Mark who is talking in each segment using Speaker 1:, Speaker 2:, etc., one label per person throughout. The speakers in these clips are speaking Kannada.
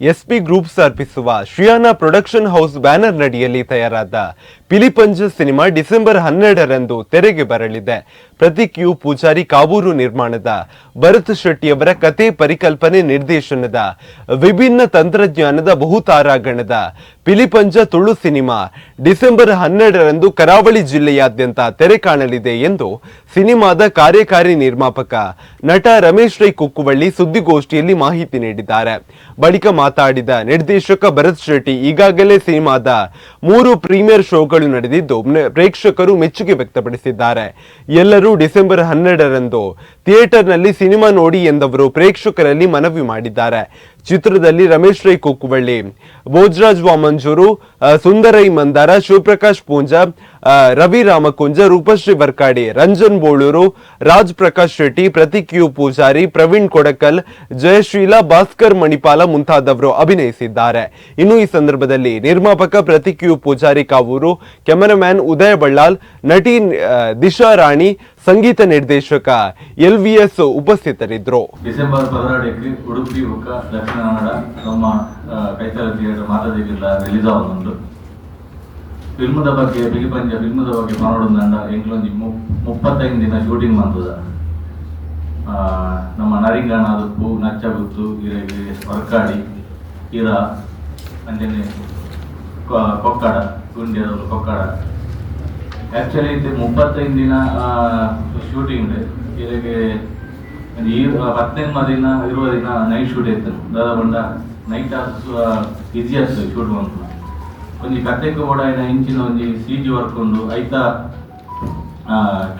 Speaker 1: ಎಸ್ಪಿ ಗ್ರೂಪ್ಸ್ ಅರ್ಪಿಸುವ ಶ್ರಿಯಾನ ಪ್ರೊಡಕ್ಷನ್ ಹೌಸ್ ಬ್ಯಾನರ್ ನಡಿಯಲ್ಲಿ ತಯಾರಾದ ಪಿಲಿಪಂಜ ಸಿನಿಮಾ ಡಿಸೆಂಬರ್ ಹನ್ನೆರಡರಂದು ತೆರೆಗೆ ಬರಲಿದೆ. ಪ್ರತೀಕ್ ಯು ಪೂಜಾರಿ ಕಾವೂರು ನಿರ್ಮಾಣದ ಭರತ್ ಶೆಟ್ಟಿಯವರ ಕತೆ ಪರಿಕಲ್ಪನೆ ನಿರ್ದೇಶನದ ವಿಭಿನ್ನ ತಂತ್ರಜ್ಞಾನದ ಬಹುತಾರಾಗಣದ ಪಿಲಿಪಂಜ ತುಳು ಸಿನಿಮಾ ಡಿಸೆಂಬರ್ ಹನ್ನೆರಡರಂದು ಕರಾವಳಿ ಜಿಲ್ಲೆಯಾದ್ಯಂತ ತೆರೆ ಕಾಣಲಿದೆ ಎಂದು ಸಿನಿಮಾದ ಕಾರ್ಯಕಾರಿ ನಿರ್ಮಾಪಕ ನಟ ರಮೇಶ್ ರೈ ಕುಕ್ಕುವಳ್ಳಿ ಸುದ್ದಿಗೋಷ್ಠಿಯಲ್ಲಿ ಮಾಹಿತಿ ನೀಡಿದ್ದಾರೆ. ಬಳಿಕ ಮಾತಾಡಿದ ನಿರ್ದೇಶಕ ಭರತ್ ಶೆಟ್ಟಿ ಈಗಾಗಲೇ ಸಿನಿಮಾದ ಮೂರು ಪ್ರೀಮಿಯರ್ ಶೋಗಳು ನಡೆದಿದ್ದು ಪ್ರೇಕ್ಷಕರು ಮೆಚ್ಚುಗೆ ವ್ಯಕ್ತಪಡಿಸಿದ್ದಾರೆ. ಎಲ್ಲರೂ ಡಿಸೆಂಬರ್ ಹನ್ನೆರಡರಂದು ಥಿಯೇಟರ್ನಲ್ಲಿ ಸಿನಿಮಾ ನೋಡಿ ಎಂದವರು ಪ್ರೇಕ್ಷಕರಲ್ಲಿ ಮನವಿ ಮಾಡಿದ್ದಾರೆ. ಚಿತ್ರದಲ್ಲಿ ರಮೇಶ್ ರೈ ಕುಕ್ಕುವಳ್ಳಿ ಭೋಜರಾಜ್ ವಾಮಂಜೂರು ಸುಂದರೈ ಮಂದಾರ, ಶಿವಪ್ರಕಾಶ್ ಪೂಂಜ ರವಿ ರಾಮಕುಂಜ, ರೂಪಶ್ರೀ ಬರ್ಕಾಡಿ, ರಂಜನ್ ಬೋಳೂರು, ರಾಜ್ ಪ್ರಕಾಶ್ ಶೆಟ್ಟಿ, ಪ್ರತೀಕ್ ಯು ಪೂಜಾರಿ, ಪ್ರವೀಣ್ ಕೊಡಕಲ್, ಜಯಶ್ರೀಲಾ, ಭಾಸ್ಕರ್ ಮಣಿಪಾಲ ಮುಂತಾದವರು ಅಭಿನಯಿಸಿದ್ದಾರೆ. ಇನ್ನು ಈ ಸಂದರ್ಭದಲ್ಲಿ ನಿರ್ಮಾಪಕ ಪ್ರತೀಕ್ ಯು ಪೂಜಾರಿ ಕಾವೂರು, ಕ್ಯಾಮೆರಾಮ್ಯಾನ್ ಉದಯ ಬಳ್ಳಾಲ್, ನಟಿ ದಿಶಾ ರಾಣಿ ಸಂಗೀತ ನಿರ್ದೇಶಕ ಎಲ್ ವಿ ಎಸ್ ಉಪಸ್ಥಿತರಿದ್ದರು.
Speaker 2: ಡಿಸೆಂಬರ್ ಪದರಾಡಿಯಲ್ಲಿ ಉಡುಪಿ ಹುಕ್ಕ ದಕ್ಷಿಣ ಕನ್ನಡ, ನಮ್ಮ ಕೈತರ ಥಿಯೇಟರ್ ಮಾತಾದಿಗಿಲ್ಲ ರಿಲೀಸ್ ಆಗೋದು ಫಿಲ್ಮದ ಬಗ್ಗೆ, ಬಿಗಿ ಪಂಜ ಫಿಲ್ಮದ ಬಗ್ಗೆ ಮಾತಾಡೋದಂಡ ಎಂಗ್ಲೊಂದು ಮುಪ್ಪತ್ತೈದು ದಿನ ಶೂಟಿಂಗ್ ಬಂದದ. ನಮ್ಮ ನರಿಂಗಣ ಅದಪ್ಪು ನಚ್ಚ ಗುತ್ತು ಇರಗೆ ಇರ ಅಂಜನೆ ಕೊಕ್ಕಡ ಗುಂಡಿಯದವರು ಕೊಕ್ಕಡ. ಆಕ್ಚುಲಿ ಇದು ಮುಪ್ಪತ್ತೈದು ದಿನ ಶೂಟಿಂಗ್ ಇದಕ್ಕೆ ಒಂದು ಈ ಹದಿನೈದು ದಿನ ಇರುವ ದಿನ ನೈಟ್ ಶೂಟ್ ಇತ್ತು. ದಾದಾ ಬಂಡ ನೈಟ್ ಈಸಿ ಆಗ್ತದೆ ಶೂಟ್ ಬಂತು ಒಂದು ಕತೆಗೆ ಕೂಡ ಇಂಚಿನ ಒಂಜಿ ಸಿ ಜಿ ವರ್ಕ್ ಐತ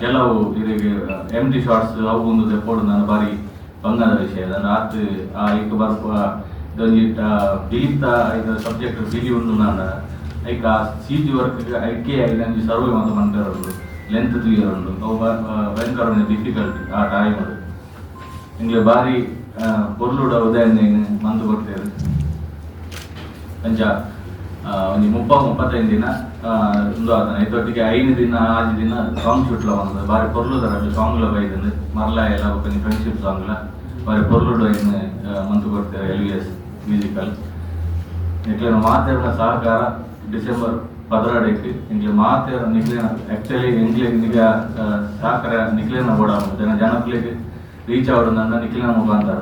Speaker 2: ಕೆಲವು ಇದಕ್ಕೆ ಎಂ ಟಿ ಶಾರ್ಟ್ಸ್ ಅವು ಒಂದು ತೆಪ್ಪೋಡು ನಾನು ಬಾರಿ ಬಂಗಾದ ವಿಷಯ. ನಾನು ಆತು ಆ ಈಗ ಬರ್ಪ ಇದೊಂಜಿ ಬಿಲಿತ ಇದು ಸಬ್ಜೆಕ್ಟ್ ಬಿಲಿ ಒಂದು ನಾನು ಐಕ ಸಿ ಜಿ ವರ್ಕ್ ಐಕೆ ಐದು ಸರ್ವೆ ಮಾತ್ರ ಮಾಡ್ತಾರದು ಲೆಂತ್ ಕ್ಲಿಯರ್ ಉಂಡು ಅವು ಬ- ಆ, ಭಯಂಕರ ಡಿಫಿಕಲ್ಟಿ ಆ ಟೈಮ್ ಅದು ನಿಂಗೆ ಬಾರಿ ಪೊರ್ಲುಡ ಉದಯನೆ ಮಂದು ಕೊಡ್ತೇವೆ ಅಂಚ ಆ, ಒಂಜಿ ಮುಪ್ಪ ಮುಪ್ಪತ್ತೈದು ದಿನ ಆ, ಉಂದು ಆತನ ಇದೊಟ್ಟಿಗೆ ಐದು ದಿನ ಆರು ದಿನ ಸಾಂಗ್ ಶೂಟ್ಲ ಬಂದ ಬಾರಿ ಪೊರ್ಲುದರ ಸಾಂಗ್ಲ ಬೈದಂದು ಮರ್ಲ ಎಲ್ಲ ಒಂದು ಫ್ರೆಂಡ್ಶಿಪ್ ಸಾಂಗ್ಲ ಬಾರಿ ಪೊರ್ಲುಡು ಐದು ಮಂತು ಕೊಡ್ತೇವೆ ಎಲ್ ವಿ ಎಸ್ ಮ್ಯೂಸಿಕಲ್ ನಿಕ್ಲಿನ ಮಾತೆರ ಸಹಕಾರ ಡಿಸೆಂಬರ್ ಪದರಾಡಕ್ಕೆ ನಿಕ್ಲಿ ಮಾತೇರ ನಿಕ್ಲಿನ ಆಕ್ಚುಲಿ ನಿಕ್ಲಿ ನಿಗ ಸಹಕಾರ ನಿಕ್ಲಿನ ಜನ ಜನಕ್ಕೆ ರೀಚ್ ಆಗೋದು ನನ್ನ ನಿಕ್ಲಿನ ಮುಖಾಂತರ.